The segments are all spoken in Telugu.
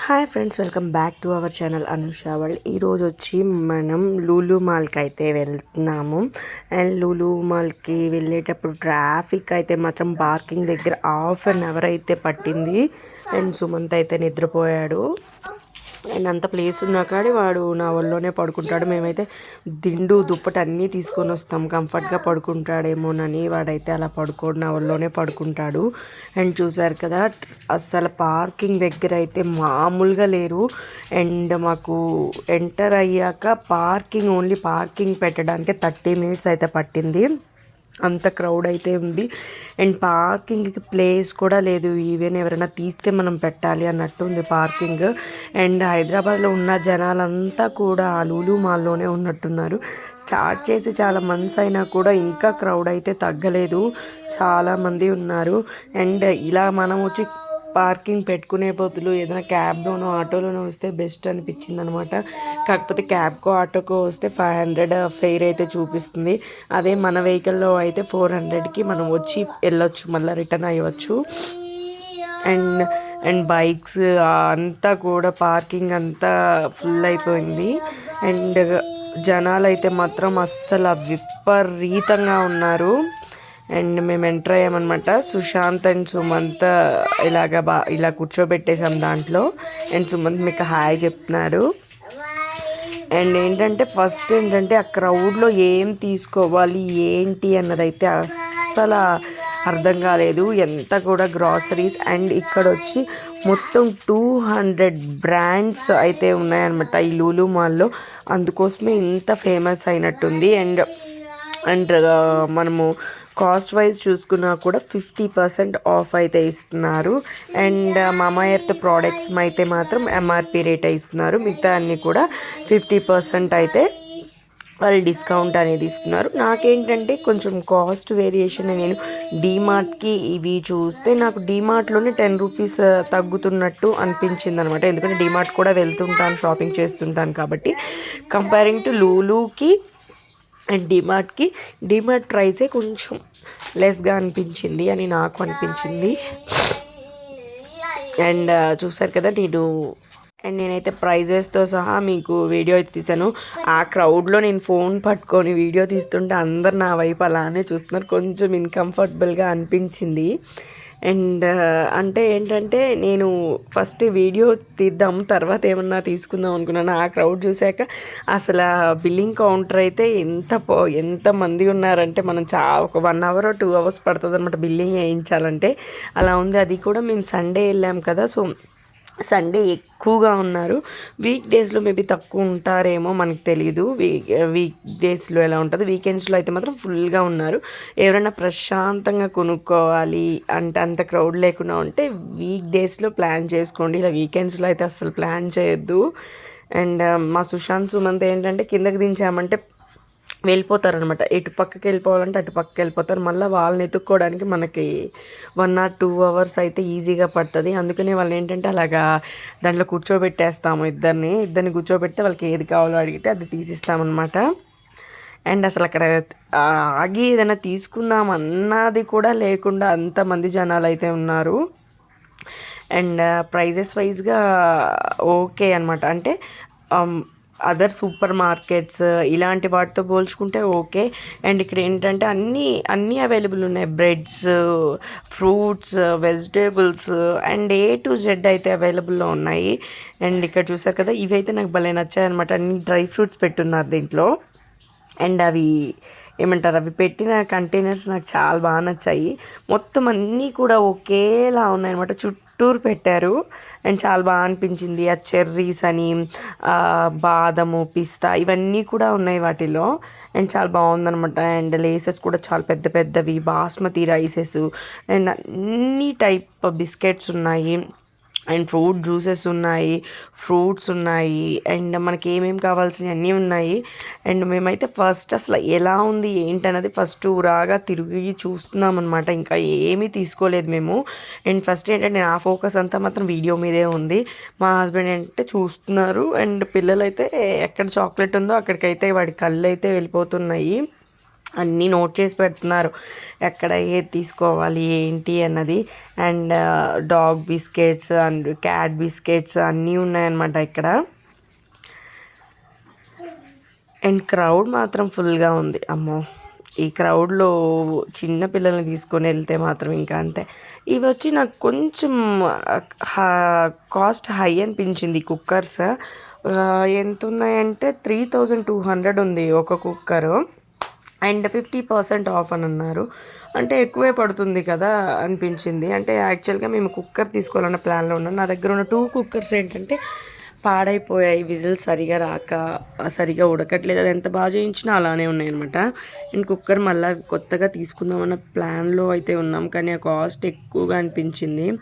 Hi friends welcome back to our channel Anusha world. ఈరోజు వచ్చి మనం లూలు మాల్కి అయితే వెళ్తున్నాము. అండ్ లూలు మాల్కి వెళ్ళేటప్పుడు ట్రాఫిక్ అయితే మాత్రం పార్కింగ్ దగ్గర హాఫ్ అన్ అవర్ అయితే పట్టింది. అండ్ సుమంత్ అయితే నిద్రపోయాడు. అండ్ అంత ప్లేస్ ఉన్నా కానీ వాడు నా ఒళ్ళోనే పడుకుంటాడు. మేమైతే దిండు దుప్పటి అన్నీ తీసుకొని వస్తాం. కంఫర్ట్గా పడుకుంటాడేమోనని వాడైతే అలా పడుకోడు. నా ఒళ్ళోనే పడుకుంటాడు. అండ్ చూసారు కదా అసలు పార్కింగ్ దగ్గర అయితే మామూలుగా లేరు. అండ్ మాకు ఎంటర్ అయ్యాక పార్కింగ్ ఓన్లీ పార్కింగ్ పెట్టడానికి థర్టీ మినిట్స్ అయితే పట్టింది. అంత క్రౌడ్ అయితే ఉంది. అండ్ పార్కింగ్కి ప్లేస్ కూడా లేదు. ఈవెన్ ఎవరైనా తీస్తే మనం పెట్టాలి అన్నట్టు ఉంది పార్కింగ్ అండ్ హైదరాబాద్లో ఉన్న జనాలంతా కూడా లూలు మాల్లోనే ఉన్నట్టున్నారు. స్టార్ట్ చేసి చాలా మంత్స్ అయినా కూడా ఇంకా క్రౌడ్ అయితే తగ్గలేదు. చాలామంది ఉన్నారు. అండ్ ఇలా మనం వచ్చి పార్కింగ్ పెట్టుకునే బదులు ఏదైనా క్యాబ్లోనో ఆటోలోనో వస్తే బెస్ట్ అనిపించింది అనమాట కాకపోతే క్యాబ్కో ఆటోకో వస్తే ఫైవ్ హండ్రెడ్ ఫెయిర్ అయితే చూపిస్తుంది. అదే మన వెహికల్లో అయితే ఫోర్ హండ్రెడ్కి మనం వచ్చి వెళ్ళొచ్చు మళ్ళీ రిటర్న్ అయ్యవచ్చు అండ్ అండ్ బైక్స్ అంతా కూడా పార్కింగ్ అంతా ఫుల్ అయిపోయింది. అండ్ జనాలు అయితే మాత్రం అస్సలు విపరీతంగా ఉన్నారు. అండ్ మేము ఎంటర్ అయ్యామన్నమాట. సుశాంత్ అండ్ సుమంత్ ఇలాగ బా ఇలా కూర్చోబెట్టేసాం దాంట్లో. అండ్ సుమంత్ మీకు హాయ్ చెప్తున్నారు. అండ్ ఏంటంటే ఫస్ట్ ఏంటంటే ఆ క్రౌడ్లో ఏం తీసుకోవాలి ఏంటి అన్నదైతే అస్సలు అర్థం కాలేదు. ఎంత కూడా గ్రాసరీస్ అండ్ ఇక్కడ వచ్చి మొత్తం టూ హండ్రెడ్ బ్రాండ్స్ అయితే ఉన్నాయన్నమాట ఈ లూలు మాల్లో. అందుకోసమే ఇంత ఫేమస్ అయినట్టుంది. అండ్ అండ్ మనము కాస్ట్ వైజ్ చూసుకున్నా కూడా ఫిఫ్టీ పర్సెంట్ ఆఫ్ అయితే ఇస్తున్నారు. అండ్ మామా ఎర్త్ ప్రోడక్ట్స్ అయితే మాత్రం ఎంఆర్పి రేట్ ఇస్తున్నారు. మిగతా అన్నీ కూడా ఫిఫ్టీ పర్సెంట్ అయితే వాళ్ళు డిస్కౌంట్ అనేది ఇస్తున్నారు. నాకేంటంటే కొంచెం కాస్ట్ వేరియేషన్ నేను డీమార్ట్కి ఇవి చూస్తే నాకు డీమార్ట్లోనే టెన్ రూపీస్ తగ్గుతున్నట్టు అనిపించింది అనమాట ఎందుకంటే డీమార్ట్ కూడా వెళ్తుంటాను షాపింగ్ చేస్తుంటాను కాబట్టి. కంపేరింగ్ టు లూలూకి అండ్ డిమార్ట్కి డిమార్ట్ ప్రైజే కొంచెం లెస్గా అనిపించింది అని నాకు అనిపించింది. అండ్ చూసారు కదా నేను అండ్ నేనైతే ప్రైజెస్తో సహా మీకు వీడియో అయితే తీసాను ఆ క్రౌడ్లో నేను ఫోన్ పట్టుకొని వీడియో తీస్తుంటే అందరు నా వైపు అలానే చూస్తున్నారు. కొంచెం ఇన్కంఫర్టబుల్గా అనిపించింది. అండ్ అంటే ఏంటంటే నేను ఫస్ట్ వీడియో తీద్దాం తర్వాత ఏమన్నా తీసుకుందాం అనుకున్నాను. ఆ క్రౌడ్ చూశాక అసలు బిల్లింగ్ కౌంటర్ అయితే ఎంత పో ఎంత మంది ఉన్నారంటే మనం చా ఒక వన్ అవర్ టూ అవర్స్ పడుతుంది అనమాట బిల్లింగ్ వేయించాలంటే. అలా ఉంది. అది కూడా మేము సండే వెళ్ళాం కదా. సో సండే ఎక్కువగా ఉన్నారు. వీక్ డేస్లో మేబీ తక్కువ ఉంటారేమో మనకు తెలియదు వీక్ వీక్ డేస్లో ఎలా ఉంటుంది? వీకెండ్స్లో అయితే మాత్రం ఫుల్గా ఉన్నారు. ఎవరైనా ప్రశాంతంగా కొనుక్కోవాలి అంటే అంత క్రౌడ్ లేకుండా ఉంటే వీక్ డేస్లో ప్లాన్ చేసుకోండి. ఇలా వీకెండ్స్లో అయితే అసలు ప్లాన్ చేయొద్దు. అండ్ మా సుశాంత్ సుమంత్ ఏంటంటే కిందకి దించామంటే వెళ్ళిపోతారనమాట. ఎటు పక్కకి వెళ్ళిపోవాలంటే అటు పక్కకి వెళ్ళిపోతారు. మళ్ళీ వాళ్ళని ఎత్తుక్కోవడానికి మనకి వన్ ఆర్ టూ అవర్స్ అయితే ఈజీగా పడుతుంది. అందుకనే వాళ్ళు ఏంటంటే అలాగా దాంట్లో కూర్చోబెట్టేస్తాము ఇద్దరిని. ఇద్దరిని కూర్చోబెడితే వాళ్ళకి ఏది కావాలో అడిగితే అది తీసిస్తామన్నమాట అండ్ అసలు అక్కడ ఆగి ఏదైనా తీసుకుందాం అన్నది కూడా లేకుండా అంతమంది జనాలు అయితే ఉన్నారు అండ్ ప్రైజెస్ వైజ్గా ఓకే అనమాట అంటే um, అదర్ సూపర్ మార్కెట్స్ ఇలాంటి వాటితో పోల్చుకుంటే ఓకే. అండ్ ఇక్కడ ఏంటంటే అన్నీ అన్నీ అవైలబుల్ ఉన్నాయి. Breads fruits vegetables and A to Z అయితే అవైలబుల్లో ఉన్నాయి. అండ్ ఇక్కడ చూసారు కదా ఇవైతే నాకు భలే నచ్చాయి అనమాట అన్ని డ్రై ఫ్రూట్స్ పెట్టున్నారు దీంట్లో. అండ్ అవి ఏమంటారు అవి పెట్టిన కంటైనర్స్ నాకు చాలా బాగా నచ్చాయి. మొత్తం అన్నీ కూడా ఒకేలా ఉన్నాయన్నమాట. టూర్ పెట్టారు. అండ్ చాలా బాగా అనిపించింది. ఆ చెర్రీస్ అని బాదము పిస్తా ఇవన్నీ కూడా ఉన్నాయి వాటిలో. అండ్ చాలా బాగుందనమాట అండ్ లేసెస్ కూడా చాలా పెద్ద పెద్దవి. బాస్మతి రైసెస్ అండ్ అన్ని టైప్ బిస్కెట్స్ ఉన్నాయి. అండ్ ఫ్రూట్ జ్యూసెస్ ఉన్నాయి ఫ్రూట్స్ ఉన్నాయి అండ్ మనకి ఏమేమి కావాల్సినవి అన్నీ ఉన్నాయి. అండ్ మేమైతే ఫస్ట్ అసలు ఎలా ఉంది ఏంటన్నది ఫస్ట్ రాగా తిరిగి చూస్తున్నాం అనమాట ఇంకా ఏమీ తీసుకోలేదు మేము. అండ్ ఫస్ట్ ఏంటంటే నా ఫోకస్ అంతా మాత్రం వీడియో మీదే ఉంది. మా హస్బెండ్ ఏంటంటే చూస్తున్నారు. అండ్ పిల్లలైతే ఎక్కడ చాక్లెట్ ఉందో అక్కడికైతే వాడి కళ్ళు అయితే వెళ్ళిపోతున్నాయి. అన్నీ నోట్ చేసి పెడుతున్నారు. ఎక్కడ ఏది తీసుకోవాలి ఏంటి అన్నది. And dog biscuits and cat biscuits అన్నీ ఉన్నాయన్నమాట ఇక్కడ. అండ్ క్రౌడ్ మాత్రం ఫుల్గా ఉంది. అమ్మో! ఈ క్రౌడ్లో చిన్న పిల్లల్ని తీసుకొని వెళ్తే మాత్రం ఇంకా అంతే. ఇవి వచ్చి నాకు కొంచెం కాస్ట్ హై అనిపించింది కుక్కర్స్. ఎంత ఉన్నాయంటే త్రీ థౌజండ్ టూ హండ్రెడ్ ఉంది ఒక cooker. And fifty percent off అని అన్నారు. అంటే ఎక్కువే పడుతుంది కదా అనిపించింది. అంటే యాక్చువల్గా మేము కుక్కర్ తీసుకోవాలన్న ప్లాన్లో ఉన్నాం. నా దగ్గర ఉన్న టూ కుక్కర్స్ ఏంటంటే పాడైపోయాయి. విజిల్ సరిగా రాక సరిగా ఉడకట్లేదు. అది ఎంత బాగా చేయించినా అలానే ఉన్నాయన్నమాట. అండ్ కుక్కర్ మళ్ళీ కొత్తగా తీసుకుందామన్న ప్లాన్లో అయితే ఉన్నాం. కానీ ఆ కాస్ట్ ఎక్కువగా అనిపించింది.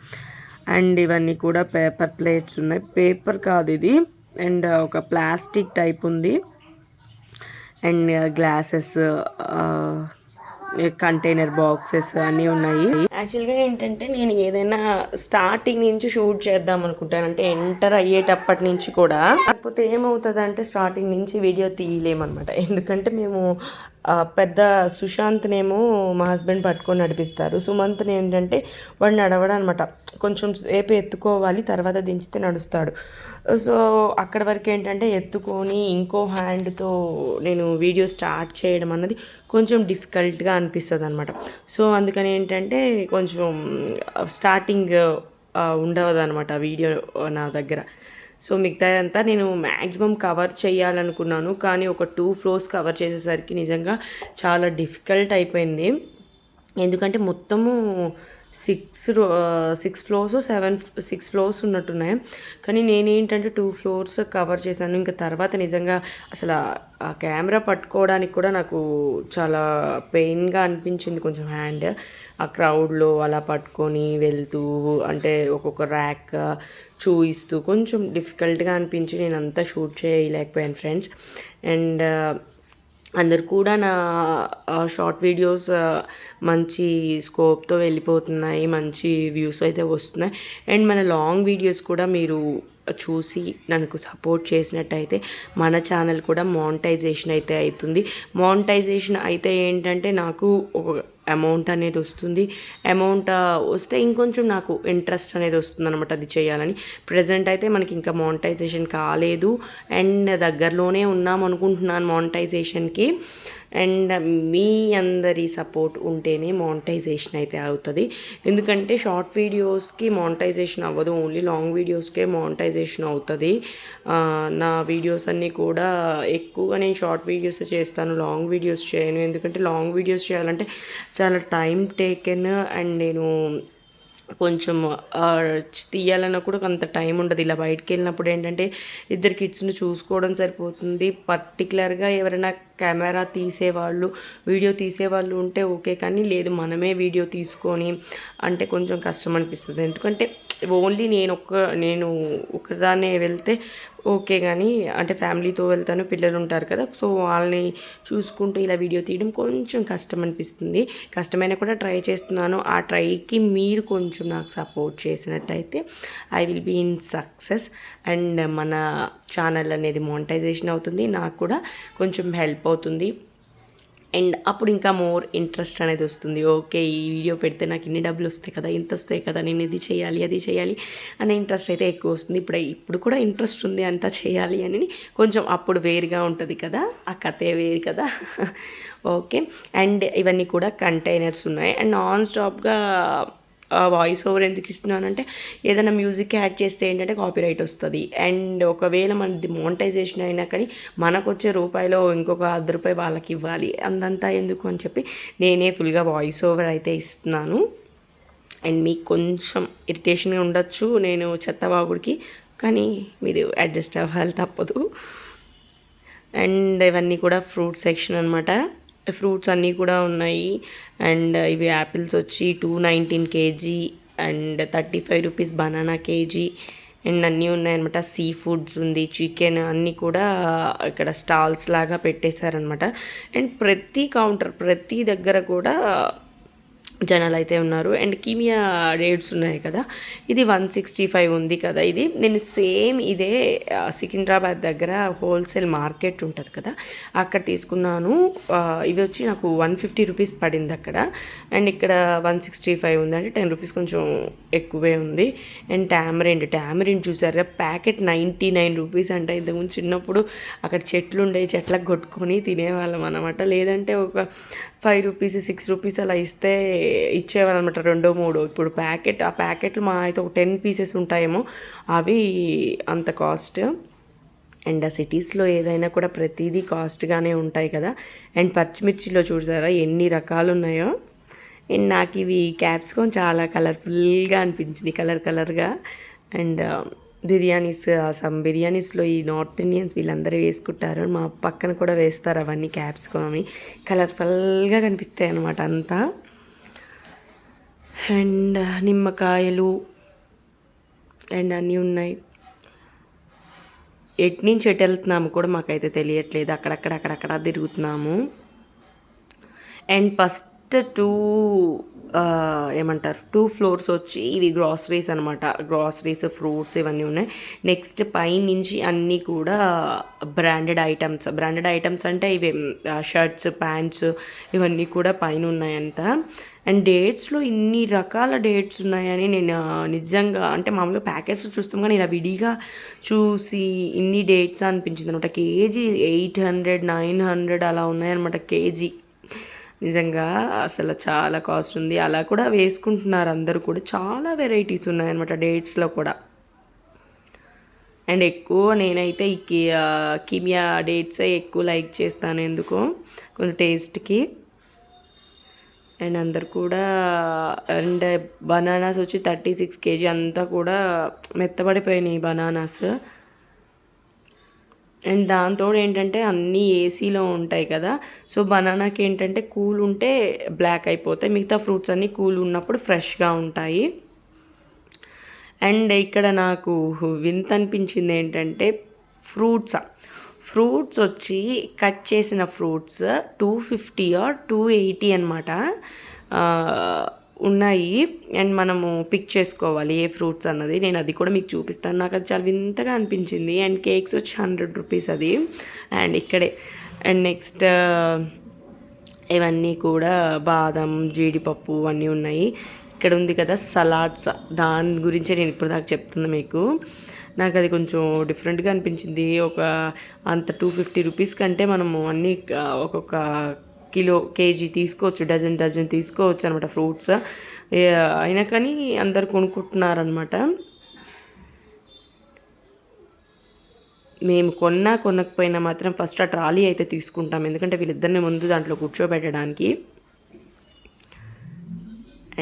అండ్ ఇవన్నీ కూడా పేపర్ ప్లేట్స్ ఉన్నాయి. పేపర్ కాదు ఇది. అండ్ ఒక ప్లాస్టిక్ టైప్ ఉంది. అండ్ గ్లాసెస్ కంటైనర్ బాక్సెస్ అన్నీ ఉన్నాయి. యాక్చువల్గా ఏంటంటే నేను ఏదైనా స్టార్టింగ్ నుంచి షూట్ చేద్దాం అనుకుంటాను. అంటే ఎంటర్ అయ్యేటప్పటి నుంచి కూడా. కాకపోతే ఏమవుతుంది అంటే స్టార్టింగ్ నుంచి వీడియో తీయలేమన్నమాట. ఎందుకంటే మేము పెద్ద సుశాంత్నేమో మా హస్బెండ్ పట్టుకొని నడిపిస్తారు. సుమంత్ని ఏంటంటే వాడు నడవడం అనమాట కొంచెం సేపు ఎత్తుకోవాలి తర్వాత దించితే నడుస్తాడు. సో అక్కడ వరకు ఏంటంటే ఎత్తుకొని ఇంకో హ్యాండ్తో నేను వీడియో స్టార్ట్ చేయడం అన్నది కొంచెం డిఫికల్ట్గా అనిపిస్తుంది అనమాట సో అందుకని ఏంటంటే కొంచెం స్టార్టింగ్ ఉండవదనమాట వీడియో నా దగ్గర. సో మిగతాదంతా నేను మ్యాక్సిమం కవర్ చేయాలనుకున్నాను కానీ ఒక టూ ఫ్లోర్స్ కవర్ చేసేసరికి నిజంగా చాలా డిఫికల్ట్ అయిపోయింది. ఎందుకంటే మొత్తము six six floors seven six floors ఉన్నట్టున్నాయి. కానీ నేనేంటంటే టూ ఫ్లోర్స్ కవర్ చేశాను. ఇంకా తర్వాత నిజంగా అసలు ఆ కెమెరా పట్టుకోవడానికి కూడా నాకు చాలా పెయిన్గా అనిపించింది కొంచెం హ్యాండ్. ఆ క్రౌడ్లో అలా పట్టుకొని వెళ్తూ అంటే ఒక్కొక్క ర్యాక్ చూయిస్తూ కొంచెం డిఫికల్ట్గా అనిపించి నేను అంతా షూట్ చేయలేకపోయాను ఫ్రెండ్స్ అండ్ uh, అందరు కూడా నా షార్ట్ వీడియోస్ మంచి స్కోప్తో వెళ్ళిపోతున్నాయి మంచి వ్యూస్ అయితే వస్తున్నాయి. అండ్ మన లాంగ్ వీడియోస్ కూడా మీరు చూసి నాకు సపోర్ట్ చేసినట్టయితే మన ఛానల్ కూడా మానిటైజేషన్ అయితే అవుతుంది. మానిటైజేషన్ అయితే ఏంటంటే నాకు ఒక అమౌంట్ అనేది వస్తుంది. అమౌంట్ వస్తే ఇంకొంచెం నాకు ఇంట్రెస్ట్ అనేది వస్తుంది అనమాట అది చేయాలని. ప్రజెంట్ అయితే మనకి ఇంకా మానిటైజేషన్ కాలేదు. అండ్ దగ్గరలోనే ఉన్నాం అనుకుంటున్నాను మానిటైజేషన్కి. అండ్ మీ అందరి సపోర్ట్ ఉంటేనే మానిటైజేషన్ అయితే అవుతుంది. ఎందుకంటే షార్ట్ వీడియోస్కి మానిటైజేషన్ అవ్వదు ఓన్లీ లాంగ్ వీడియోస్కే మానిటైజేషన్ అవుతుంది. నా వీడియోస్ అన్నీ కూడా ఎక్కువగా నేను షార్ట్ వీడియోస్ చేస్తాను లాంగ్ వీడియోస్ చేయను. ఎందుకంటే లాంగ్ వీడియోస్ చేయాలంటే చాలా టైం టేకెన్ అండ్ నేను కొంచెం తీయాలన్నా కూడా అంత టైం ఉండదు. ఇలా బయటకు వెళ్ళినప్పుడు ఏంటంటే ఇద్దరు కిడ్స్ని చూసుకోవడం సరిపోతుంది. పర్టికులర్గా ఎవరైనా కెమెరా తీసేవాళ్ళు వీడియో తీసేవాళ్ళు ఉంటే ఓకే. కానీ లేదు మనమే వీడియో తీసుకొని అంటే కొంచెం కష్టం అనిపిస్తుంది. ఎందుకంటే ఓన్లీ నేను ఒక్క నేను ఒకదాన్నే వెళ్తే ఓకే కానీ అంటే ఫ్యామిలీతో వెళ్తాను పిల్లలు ఉంటారు కదా సో వాళ్ళని చూసుకుంటూ ఇలా వీడియో తీయడం కొంచెం కష్టం అనిపిస్తుంది కష్టమైనా కూడా ట్రై చేస్తున్నాను. ఆ ట్రైకి మీరు కొంచెం నాకు సపోర్ట్ చేసినట్టయితే I will be in success. And మన ఛానల్ అనేది మానిటైజేషన్ అవుతుంది. నాకు కూడా కొంచెం హెల్ప్ అవుతుంది. అండ్ అప్పుడు ఇంకా మోర్ ఇంట్రెస్ట్ అనేది వస్తుంది. ఓకే ఈ వీడియో పెడితే నాకు ఇన్ని డబ్బులు వస్తాయి కదా ఇంత వస్తాయి కదా నేను ఇది చేయాలి అది చేయాలి అనే ఇంట్రెస్ట్ అయితే ఎక్కువ వస్తుంది. ఇప్పుడు ఇప్పుడు కూడా ఇంట్రెస్ట్ ఉంది అంతా చేయాలి అని కొంచెం అప్పుడు వేరుగా ఉంటుంది కదా ఆ కథే వేరు కదా. ఓకే అండ్ ఇవన్నీ కూడా కంటైనర్స్ ఉన్నాయి. అండ్ నాన్ స్టాప్గా వాయిస్ ఓవర్ ఎందుకు ఇస్తున్నానంటే ఏదైనా మ్యూజిక్ యాడ్ చేస్తే ఏంటంటే కాపీరైట్ వస్తుంది. అండ్ ఒకవేళ మనది మోనటైజేషన్ అయినా కానీ మనకు వచ్చే రూపాయలో ఇంకొక అర్ధ రూపాయి వాళ్ళకి ఇవ్వాలి. అందంతా ఎందుకు అని చెప్పి నేనే ఫుల్గా వాయిస్ ఓవర్ అయితే ఇస్తున్నాను. అండ్ మీకు కొంచెం ఇరిటేషన్గా ఉండొచ్చు నేను చెత్తబాగుడికి కానీ మీరు అడ్జస్ట్ అవ్వాలి తప్పదు. అండ్ ఇవన్నీ కూడా ఫ్రూట్ సెక్షన్ అనమాట ఫ్రూట్స్ అన్నీ కూడా ఉన్నాయి. అండ్ ఇవి యాపిల్స్ వచ్చి two nineteen KG and thirty five rupees banana KG. And అన్నీ ఉన్నాయన్నమాట. సీ ఫుడ్స్ ఉంది చికెన్ అన్నీ కూడా ఇక్కడ స్టాల్స్ లాగా పెట్టేశారనమాట అండ్ ప్రతి కౌంటర్ ప్రతి దగ్గర కూడా జనాలు అయితే ఉన్నారు. అండ్ కీమియా రేట్స్ ఉన్నాయి కదా ఇది వన్ సిక్స్టీ ఫైవ్ ఉంది కదా ఇది. నేను సేమ్ ఇదే సికింద్రాబాద్ దగ్గర హోల్సేల్ మార్కెట్ ఉంటుంది కదా అక్కడ తీసుకున్నాను. ఇది వచ్చి నాకు వన్ ఫిఫ్టీ రూపీస్ పడింది అక్కడ. అండ్ ఇక్కడ వన్ సిక్స్టీ ఫైవ్ ఉంది అంటే టెన్ రూపీస్ కొంచెం ఎక్కువే ఉంది. అండ్ టామరెండ్ టామరెండ్ చూసారా? ప్యాకెట్ నైంటీ నైన్ రూపీస్ అంటే. ఇంతకుముందు చిన్నప్పుడు అక్కడ చెట్లు ఉండే చెట్లకు కొట్టుకొని తినేవాళ్ళం అనమాట లేదంటే ఒక ఫైవ్ రూపీస్ సిక్స్ రూపీస్ అలా ఇస్తే ఇచ్చేవారు అనమాట రెండో మూడో. ఇప్పుడు ప్యాకెట్ ఆ ప్యాకెట్లు మా అయితే ఒక టెన్ పీసెస్ ఉంటాయేమో అవి అంత కాస్ట్. అండ్ ఆ సిటీస్లో ఏదైనా కూడా ప్రతిదీ కాస్ట్గానే ఉంటాయి కదా. అండ్ పచ్చిమిర్చిలో చూసారా ఎన్ని రకాలు ఉన్నాయో అండ్ నాకు ఇవి క్యాప్సికమ్ చాలా కలర్ఫుల్గా అనిపించింది కలర్ కలర్గా. అండ్ బిర్యానీస్ సమ్ బిర్యానీస్లో ఈ నార్త్ ఇండియన్స్ వీళ్ళందరూ వేసుకుంటారు. మా పక్కన కూడా వేస్తారు అవన్నీ క్యాప్సికమ్ అవి. కలర్ఫుల్గా కనిపిస్తాయి అనమాట అంతా. అండ్ నిమ్మకాయలు అండ్ అన్నీ ఉన్నాయి. ఎటు నుంచి ఎటు వెళ్తున్నాము కూడా మాకైతే తెలియట్లేదు. అక్కడక్కడ అక్కడక్కడ తిరుగుతున్నాము. అండ్ ఫస్ట్ టూ ఏమంటారు టూ ఫ్లోర్స్ వచ్చి ఇవి గ్రాసరీస్ అనమాట గ్రాసరీస్ ఫ్రూట్స్ ఇవన్నీ ఉన్నాయి. నెక్స్ట్ పైనుంచి అన్నీ కూడా బ్రాండెడ్ ఐటమ్స్. బ్రాండెడ్ ఐటమ్స్ అంటే ఇవి షర్ట్స్ ప్యాంట్స్ ఇవన్నీ కూడా పైన ఉన్నాయంట అండ్ డేట్స్లో ఇన్ని రకాల డేట్స్ ఉన్నాయని నేను నిజంగా అంటే మామూలుగా ప్యాకెట్స్ చూస్తాం కానీ ఇలా విడిగా చూసి ఇన్ని డేట్స్ అనిపించింది అనమాట. KG eight hundred nine hundred అలా ఉన్నాయన్నమాట కేజీ. నిజంగా అసలు చాలా కాస్ట్ ఉంది. అలా కూడా వేసుకుంటున్నారు అందరూ కూడా. చాలా వెరైటీస్ ఉన్నాయన్నమాట డేట్స్లో కూడా. అండ్ ఎక్కువ నేనైతే ఈ కిమియా డేట్సే ఎక్కువ లైక్ చేస్తాను ఎందుకో కొంచెం టేస్ట్కి. అండ్ అందరు కూడా అండ్ బనానాస్ వచ్చి థర్టీ సిక్స్ కేజీ అంతా కూడా మెత్తబడిపోయినాయి బనానాస్. అండ్ దాంతో ఏంటంటే అన్నీ ఏసీలో ఉంటాయి కదా. సో బనానాకి ఏంటంటే కూల్ ఉంటే బ్లాక్ అయిపోతాయి. మిగతా ఫ్రూట్స్ అన్నీ కూల్ ఉన్నప్పుడు ఫ్రెష్గా ఉంటాయి. అండ్ ఇక్కడ నాకు వింత అనిపించింది ఏంటంటే ఫ్రూట్స్. ఫ్రూట్స్ వచ్చి కట్ చేసిన fruits two fifty or two eighty అనమాట ఉన్నాయి. అండ్ మనము పిక్ చేసుకోవాలి ఏ ఫ్రూట్స్ అన్నది. నేను అది కూడా మీకు చూపిస్తాను. నాకు అది చాలా వింతగా అనిపించింది. అండ్ కేక్స్ వచ్చి హండ్రెడ్ రూపీస్ అది. అండ్ ఇక్కడే. అండ్ నెక్స్ట్ uh, ఇవన్నీ కూడా బాదం జీడిపప్పు అన్నీ ఉన్నాయి. ఇక్కడ ఉంది కదా సలాడ్స్ దాని గురించి నేను ఇప్పుడు దాకా చెప్తున్నా మీకు. నాకు అది కొంచెం డిఫరెంట్గా అనిపించింది. ఒక అంత టూ ఫిఫ్టీ రూపీస్ కంటే మనము అన్నీ uh, ఒక్కొక్క కిలో కేజీ తీసుకోవచ్చు డజన్ డజన్ తీసుకోవచ్చు అనమాట ఫ్రూట్స్. అయినా కానీ అందరు కొనుక్కుంటున్నారనమాట మేము కొన్నా కొనకపోయినా మాత్రం ఫస్ట్ ఆ ట్రాలీ అయితే తీసుకుంటాం. ఎందుకంటే వీళ్ళిద్దరిని ముందు దాంట్లో కూర్చోబెట్టడానికి.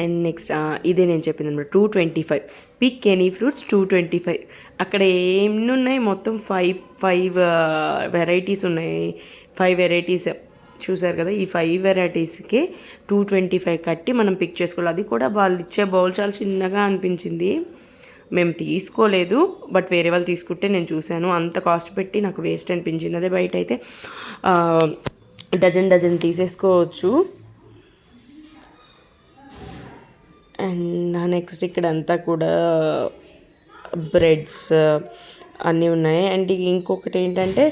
అండ్ నెక్స్ట్ ఇదే నేను చెప్పింది అనమాట two twenty five. Pick any fruits two twenty five. అక్కడ ఎన్ని ఉన్నాయి మొత్తం ఫైవ్ ఫైవ్ వెరైటీస్ ఉన్నాయి. Five varieties. చూసారు కదా ఈ ఫైవ్ వెరైటీస్కి టూ ట్వంటీ ఫైవ్ కట్టి మనం పిక్ చేసుకోవాలి. అది కూడా వాళ్ళు ఇచ్చే బౌల్ చాలా చిన్నగా అనిపించింది. మేము తీసుకోలేదు బట్ వేరే వాళ్ళు తీసుకుంటే నేను చూశాను. అంత కాస్ట్ పెట్టి నాకు వేస్ట్ అనిపించింది. అదే బయట అయితే డజన్ డజన్ తీసేసుకోవచ్చు. అండ్ నెక్స్ట్ ఇక్కడ అంతా కూడా బ్రెడ్స్ అన్నీ ఉన్నాయి. అండ్ ఇంకొకటి ఏంటంటే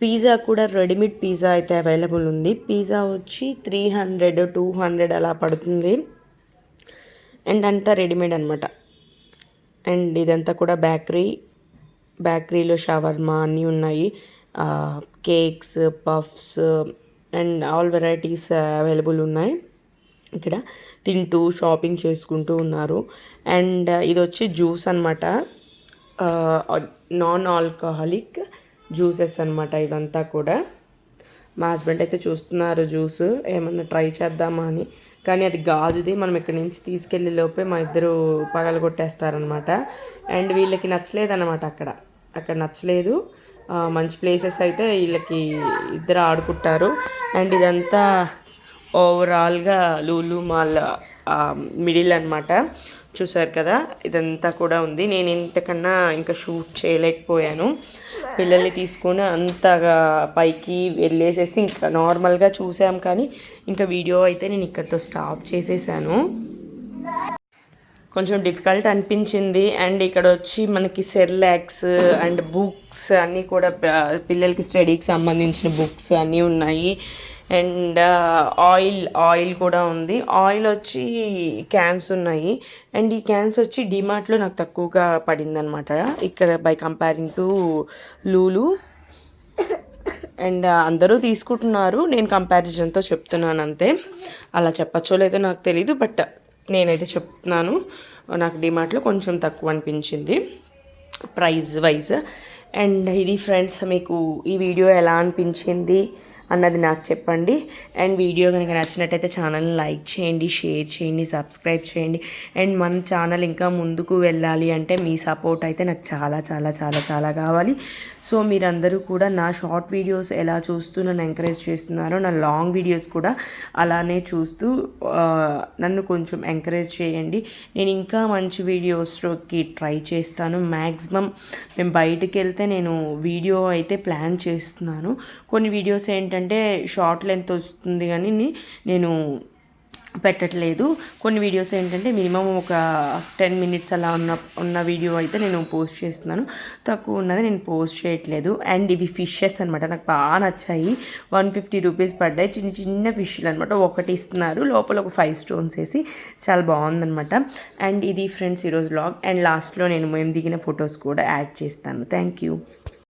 పిజ్జా కూడా రెడీమేడ్ పిజ్జా అయితే అవైలబుల్ ఉంది. పిజ్జా వచ్చి త్రీ హండ్రెడ్ టూ హండ్రెడ్ అలా పడుతుంది. అండ్ అంతా రెడీమేడ్ అనమాట అండ్ ఇదంతా కూడా బేకరీ బేకరీలో షవర్మా అన్నీ ఉన్నాయి. Cakes puffs and all varieties available ఉన్నాయి. ఇక్కడ తింటూ షాపింగ్ చేసుకుంటూ ఉన్నారు. అండ్ ఇది వచ్చి జ్యూస్ అనమాట నాన్ ఆల్కహాలిక్ జ్యూసెస్ అనమాట ఇదంతా కూడా. మా హస్బెండ్ అయితే చూస్తున్నారు జ్యూస్ ఏమన్నా ట్రై చేద్దామా అని. కానీ అది గాజుది మనం ఇక్కడి నుంచి తీసుకెళ్ళే లోపే మా ఇద్దరు పగలగొట్టేస్తారనమాట అండ్ వీళ్ళకి నచ్చలేదన్నమాట అక్కడ. అక్కడ నచ్చలేదు. మంచి ప్లేసెస్ అయితే వీళ్ళకి ఇద్దరు ఆడుకుంటారు. అండ్ ఇదంతా ఓవరాల్గా లూలు మాల్ మిడిల్ అనమాట చూసారు కదా? ఇదంతా కూడా ఉంది. నేను ఇంతకన్నా ఇంకా షూట్ చేయలేకపోయాను. పిల్లల్ని తీసుకొని అంతగా పైకి వెళ్ళేసేసి ఇంకా నార్మల్గా చూసాం కానీ ఇంకా వీడియో అయితే నేను ఇక్కడితో స్టాప్ చేసేసాను. కొంచెం డిఫికల్ట్ అనిపించింది. అండ్ ఇక్కడ వచ్చి మనకి సెర్లాక్స్ అండ్ బుక్స్ అన్నీ కూడా పిల్లలకి స్టడీకి సంబంధించిన బుక్స్ అన్నీ ఉన్నాయి. అండ్ ఆయిల్ ఆయిల్ కూడా ఉంది. ఆయిల్ వచ్చి క్యాన్స్ ఉన్నాయి. అండ్ ఈ క్యాన్స్ వచ్చి డిమార్ట్లో నాకు తక్కువగా పడిందనమాట ఇక్కడ by comparing to Lulu. And అందరూ తీసుకుంటున్నారు. నేను కంపారిజన్తో చెప్తున్నాను అంతే. అలా చెప్పచ్చో లేదో నాకు తెలీదు బట్ నేనైతే చెప్తున్నాను. నాకు డిమార్ట్లో కొంచెం తక్కువ అనిపించింది ప్రైస్ వైజ్. అండ్ ఇది ఫ్రెండ్స్ మీకు ఈ వీడియో ఎలా అనిపించింది? అన్నది నాకు చెప్పండి. అండ్ వీడియో కనుక నచ్చినట్టయితే ఛానల్ని లైక్ చేయండి షేర్ చేయండి సబ్స్క్రైబ్ చేయండి. అండ్ మన ఛానల్ ఇంకా ముందుకు వెళ్ళాలి అంటే మీ సపోర్ట్ అయితే నాకు చాలా చాలా చాలా చాలా కావాలి. సో మీరందరూ కూడా నా షార్ట్ వీడియోస్ ఎలా చూస్తూ నన్ను ఎంకరేజ్ చేస్తున్నారో నా లాంగ్ వీడియోస్ కూడా అలానే చూస్తూ నన్ను కొంచెం ఎంకరేజ్ చేయండి. నేను ఇంకా మంచి వీడియోస్లోకి ట్రై చేస్తాను. మ్యాక్సిమం మేము బయటికి వెళ్తే నేను వీడియో అయితే ప్లాన్ చేస్తున్నాను. కొన్ని వీడియోస్ ఏంటంటే షార్ట్ లెంత్ వస్తుంది కానీ నేను పెట్టట్లేదు. కొన్ని వీడియోస్ ఏంటంటే మినిమం ఒక టెన్ మినిట్స్ అలా ఉన్న ఉన్న వీడియో అయితే నేను పోస్ట్ చేస్తున్నాను. తక్కువ ఉన్నది నేను పోస్ట్ చేయట్లేదు. అండ్ ఇవి ఫిషెస్ అనమాట నాకు బాగా నచ్చాయి. వన్ ఫిఫ్టీ రూపీస్ పడ్డాయి. చిన్న చిన్న ఫిష్లు అనమాట ఒకటి ఇస్తున్నారు. లోపల ఒక ఫైవ్ స్టోన్స్ వేసి చాలా బాగుందనమాట అండ్ ఇది ఫ్రెండ్స్ ఈరోజు లాగ్ అండ్ లాస్ట్లో నేను మేము దిగిన ఫొటోస్ కూడా యాడ్ చేస్తాను. Thank you.